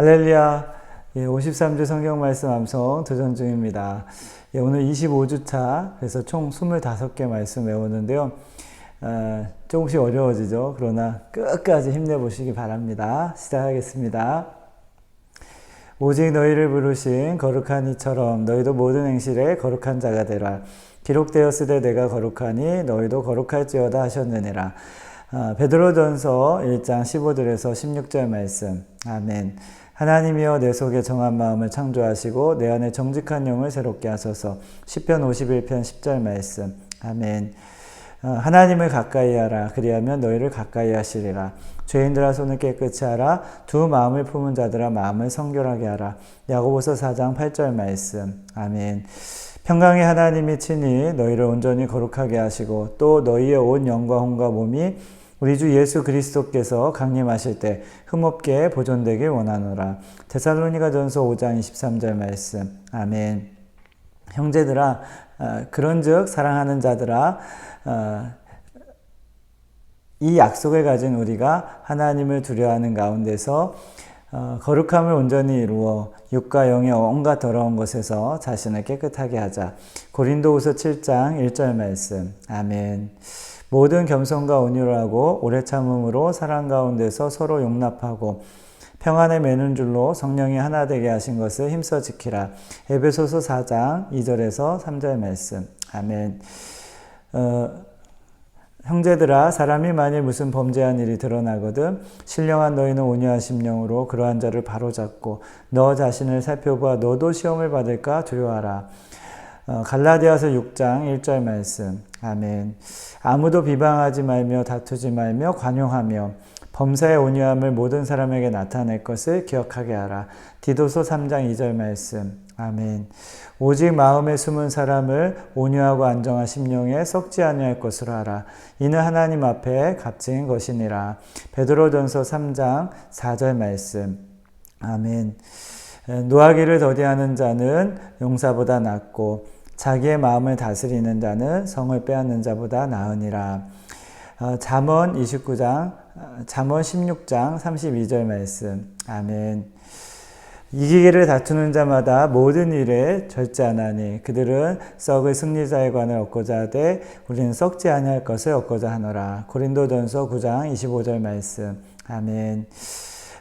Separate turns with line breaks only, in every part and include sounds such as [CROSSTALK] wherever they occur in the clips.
할렐루야. 예, 53주 성경 말씀 암송 도전 중입니다. 예, 오늘 25주차, 그래서 총 25개 말씀 외웠는데요. 아, 조금씩 어려워지죠. 그러나 끝까지 힘내보시기 바랍니다. 시작하겠습니다. 오직 너희를 부르신 거룩한 이처럼 너희도 모든 행실에 거룩한 자가 되라. 기록되었으되 내가 거룩하니 너희도 거룩할지어다 하셨느니라. 아, 베드로전서 1장 15절에서 16절 말씀. 아멘. 하나님이여 내 속에 정한 마음을 창조하시고 내 안에 정직한 영을 새롭게 하소서. 10편 51편 10절 말씀. 아멘. 어, 하나님을 가까이 하라. 그리하면 너희를 가까이 하시리라. 죄인들아 손을 깨끗이 하라. 두 마음을 품은 자들아 마음을 성결하게 하라. 야고보서 4장 8절 말씀. 아멘. 평강의 하나님이 친히 너희를 온전히 거룩하게 하시고 또 너희의 온 영과 혼과 몸이 우리 주 예수 그리스도께서 강림하실 때 흠없게 보존되길 원하노라. 데살로니가 전서 5장 23절 말씀. 아멘. 형제들아, 어, 그런즉 사랑하는 자들아, 어, 이 약속을 가진 우리가 하나님을 두려워하는 가운데서 어, 거룩함을 온전히 이루어 육과 영의 온갖 더러운 것에서 자신을 깨끗하게 하자. 고린도후서 7장 1절 말씀. 아멘. 모든 겸손과 온유를하고 오래 참음으로 사랑 가운데서 서로 용납하고 평안에 매는 줄로 성령이 하나 되게 하신 것을 힘써 지키라. 에베소서 4장 2절에서 3절 말씀. 아멘. 어, 형제들아 사람이 만일 무슨 범죄한 일이 드러나거든 신령한 너희는 온유하심 영으로 그러한 자를 바로잡고 너 자신을 살펴봐 너도 시험을 받을까 두려워하라. 어, 갈라디아서 6장 1절 말씀. 아멘. 아무도 비방하지 말며 다투지 말며 관용하며 범사의 온유함을 모든 사람에게 나타낼 것을 기억하게 하라. 디도서 3장 2절 말씀. 아멘. 오직 마음에 숨은 사람을 온유하고 안정한 심령에 썩지 아니할 것으로 하라. 이는 하나님 앞에 값진 것이니라. 베드로전서 3장 4절 말씀. 아멘. 노하기를 더디하는 자는 용사보다 낫고 자기의 마음을 다스리는 자는 성을 빼앗는 자보다 나으니라. 어, 잠언 29장, 어, 잠언 16장 32절 말씀. 아멘. 이기기를 다투는 자마다 모든 일에 절제하나니 그들은 썩을 승리자의 관을 얻고자 하되 우리는 썩지 아니할 것을 얻고자 하노라. 고린도전서 9장 25절 말씀. 아멘.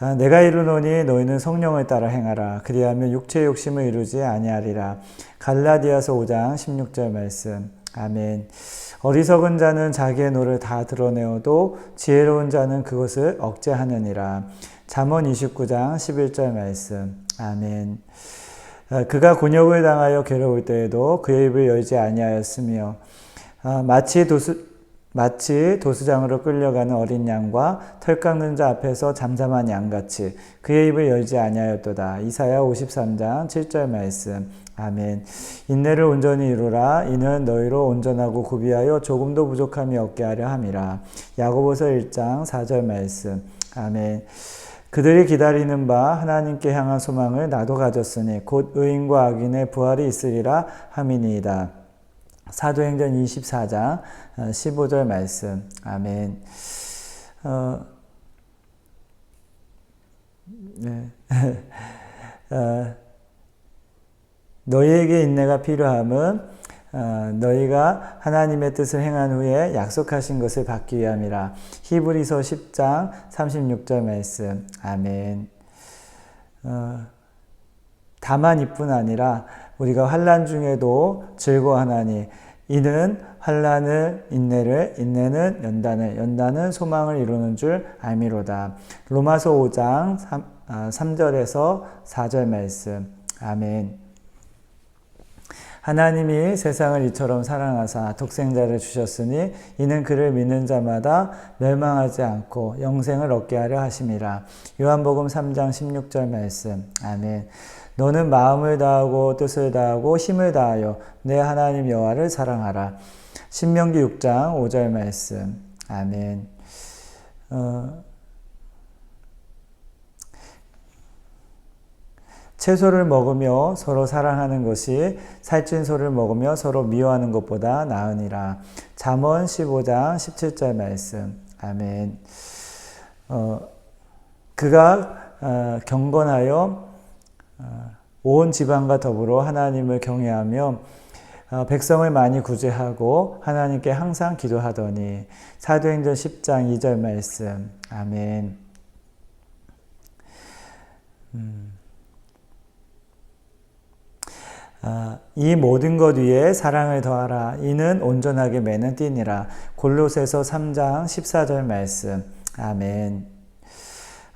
아, 내가 이르노니 너희는 성령을 따라 행하라. 그리하면 육체의 욕심을 이루지 아니하리라. 갈라디아서 5장 16절 말씀. 아멘. 어리석은 자는 자기의 노를 다 드러내어도 지혜로운 자는 그것을 억제하느니라. 잠언 29장 11절 말씀. 아멘. 아, 그가 곤욕을 당하여 괴로울 때에도 그의 입을 열지 아니하였으며 아, 마치 도수, 마치 도수장으로 끌려가는 어린 양과 털 깎는 자 앞에서 잠잠한 양같이 그의 입을 열지 아니하였도다. 이사야 53장 7절 말씀. 아멘. 인내를 온전히 이루라. 이는 너희로 온전하고 구비하여 조금도 부족함이 없게 하려 함이라. 야고보서 1장 4절 말씀. 아멘. 그들이 기다리는 바 하나님께 향한 소망을 나도 가졌으니 곧 의인과 악인의 부활이 있으리라 함이니이다. 사도행전 24장 15절 어, 말씀. 아멘. 어, 네. [LAUGHS] 어, 너희에게 인내가 필요함은 어, 너희가 하나님의 뜻을 행한 후에 약속하신 것을 받기 위함이라. 히브리서 10장 36절 말씀. 아멘. 어, 다만 이뿐 아니라 우리가 환란 중에도 즐거워하나니 이는 환란을 인내를 인내는 연단을 연단은 소망을 이루는 줄 알미로다. 로마서 5장 3, 아, 절에서 4절 말씀. 아멘. 하나님이 세상을 이처럼 사랑하사 독생자를 주셨으니 이는 그를 믿는 자마다 멸망하지 않고 영생을 얻게 하려 하심이라. 요한복음 3장 16절 말씀. 아멘. 너는 마음을 다하고 뜻을 다하고 힘을 다하여 내 하나님 여호와를 사랑하라. 신명기 6장 5절 말씀. 아멘. 어... 채소를 먹으며 서로 사랑하는 것이 살찐 소를 먹으며 서로 미워하는 것보다 나으니라. 잠언 15장 17절 말씀. 아멘. 어, 그가 어, 경건하여 어, 온 지방과 더불어 하나님을 경외하며 어, 백성을 많이 구제하고 하나님께 항상 기도하더니 사도행전 10장 2절 말씀. 아멘. 음. 아, 이 모든 것 위에 사랑을 더하라. 이는 온전하게 매는 띠니라. 골로새서 3장 14절 말씀. 아멘.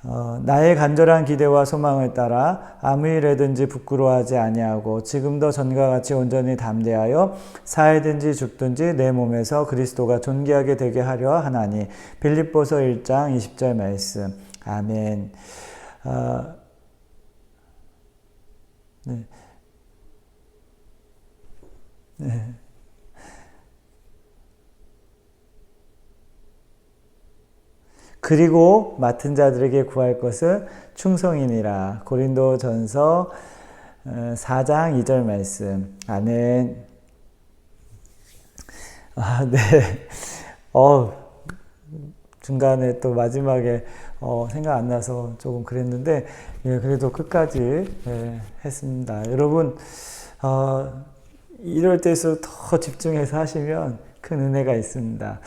어, 나의 간절한 기대와 소망을 따라 아무 일에든지 부끄러워하지 아니하고 지금도 전과 같이 온전히 담대하여 살든지 죽든지 내 몸에서 그리스도가 존귀하게 되게 하려 하나니 빌립보서 1장 20절 말씀 아멘. 어, 네. 네. 그리고 맡은 자들에게 구할 것은 충성이니라. 고린도 전서 4장 어, 2절 말씀. 아멘. 아, 네. 어, 중간에 또 마지막에 어, 생각 안 나서 조금 그랬는데, 예, 그래도 끝까지 예, 했습니다. 여러분, 어, 이럴 때에서 더 집중해서 하시면 큰 은혜가 있습니다.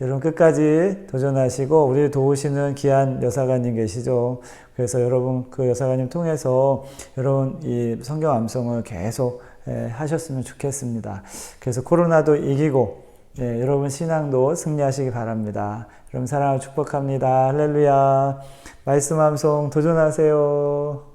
여러분 끝까지 도전하시고 우리를 도우시는 귀한 여사관님 계시죠. 그래서 여러분 그 여사관님 통해서 여러분 이 성경 암송을 계속 예, 하셨으면 좋겠습니다. 그래서 코로나도 이기고 예, 여러분 신앙도 승리하시기 바랍니다. 여러분 사랑을 축복합니다. 할렐루야. 말씀 암송 도전하세요.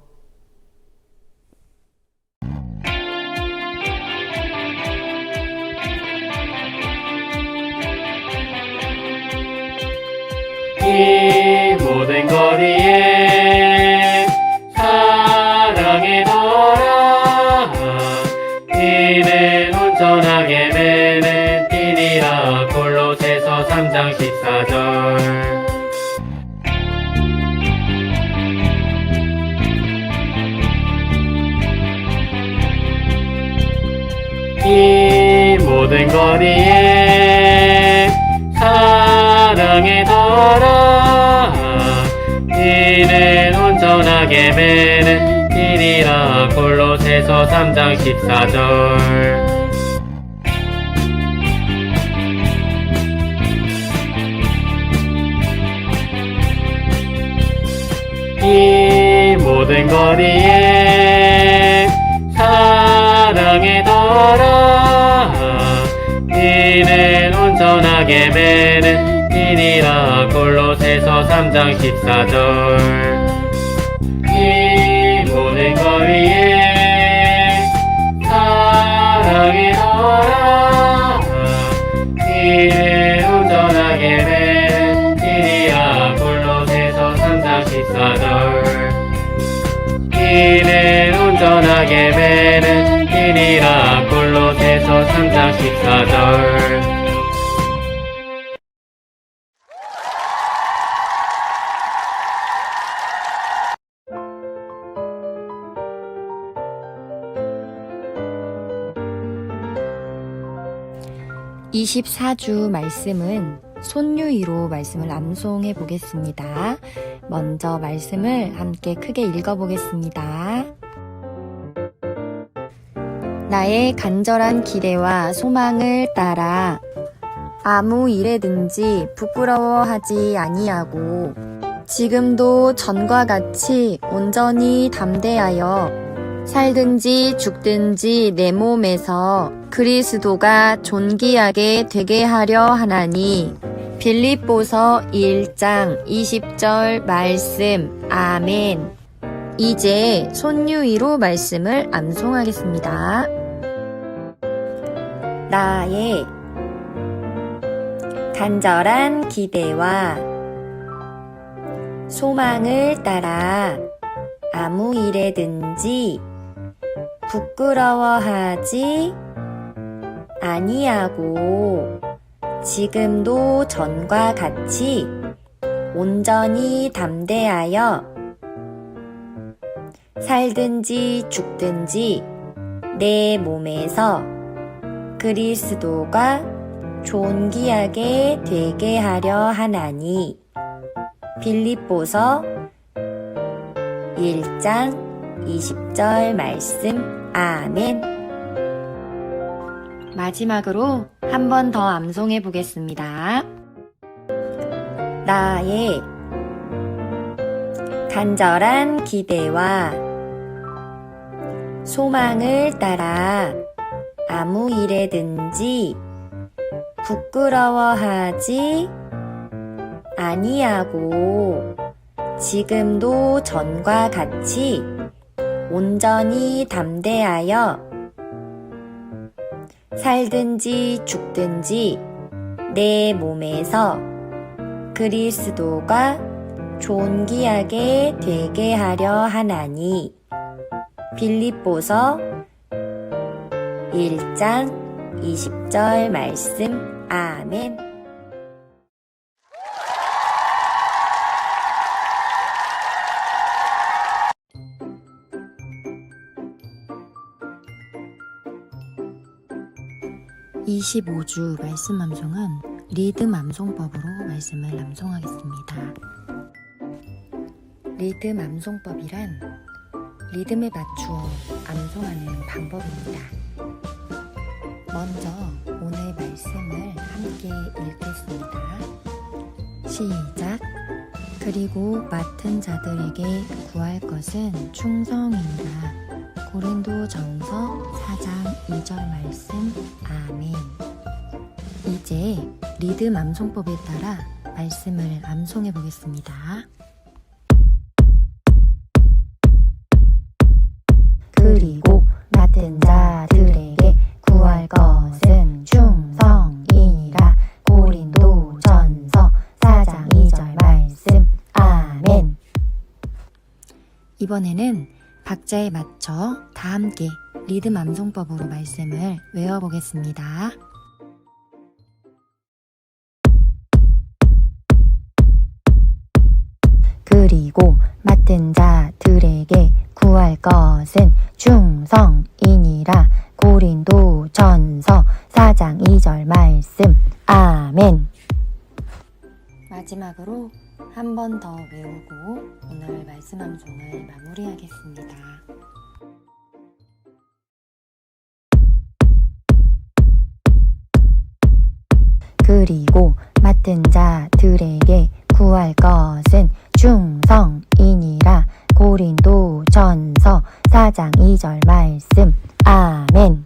이 모든 거리에 사랑의 너라 이는 온전하게 매는뛰니라 골로새서 3장 14절 이 모든 거리에 바라 이는 온전하게 매는 길이라 골로새서 3장 14절 이 모든 거리에 사랑의 더라 이는 온전하게 매는 아니라 골로새서 3장 14절 이 모든 것 위에 사랑의 너라 이를 운전하게 된 이리야 골로새서 3장 14절 이를 운전하게 되는 이리라 골로새서 3장 14절
24주 말씀은 손유이로 말씀을 암송해 보겠습니다. 먼저 말씀을 함께 크게 읽어 보겠습니다. 나의 간절한 기대와 소망을 따라 아무 일에든지 부끄러워하지 아니하고 지금도 전과 같이 온전히 담대하여 살든지 죽든지 내 몸에서 그리스도가 존귀하게 되게 하려 하나니 빌립보서 1장 20절 말씀 아멘 이제 손유이로 말씀을 암송하겠습니다. 나의 간절한 기대와 소망을 따라 아무 일에든지 부끄러워하지 아니하고 지금도 전과 같이 온전히 담대하여 살든지 죽든지 내 몸에서 그리스도가 존귀하게 되게 하려 하나니 빌립보서 1장 20절 말씀 아멘 마지막으로 한 번 더 암송해 보겠습니다. 나의 간절한 기대와 소망을 따라 아무 일에든지 부끄러워하지 아니하고 지금도 전과 같이 온전히 담대하여 살든지 죽든지 내 몸에서 그리스도가 존귀하게 되게 하려 하나니 빌립보서 1장 20절 말씀 아멘 25주 말씀 암송은 리듬 암송법으로 말씀을 암송하겠습니다. 리듬 암송법이란 리듬에 맞추어 암송하는 방법입니다. 먼저 오늘 말씀을 함께 읽겠습니다. 시작! 그리고 맡은 자들에게 구할 것은 충성입니다 고린도 정서 4장 2절 말씀 아멘. 이제 리듬 암송법에 따라 말씀을 암송해 보겠습니다. 그리고 맡은 자들에게 구할 것은 충성이니라 고린도 전서 4장 2절 말씀 아멘 이번에는 박자에 맞춰 다 함께 리듬 암송법으로 말씀을 외워보겠습니다. 그리고 맡은 자들에게 구할 것은 충성이니라 고린도 전서 4장 2절 말씀 아멘 마지막으로 한 번 더 외우고 오늘 말씀 암송을 그리고 맡은 자들에게 구할 것은 충성이니라 고린도 전서 4장 2절 말씀 아멘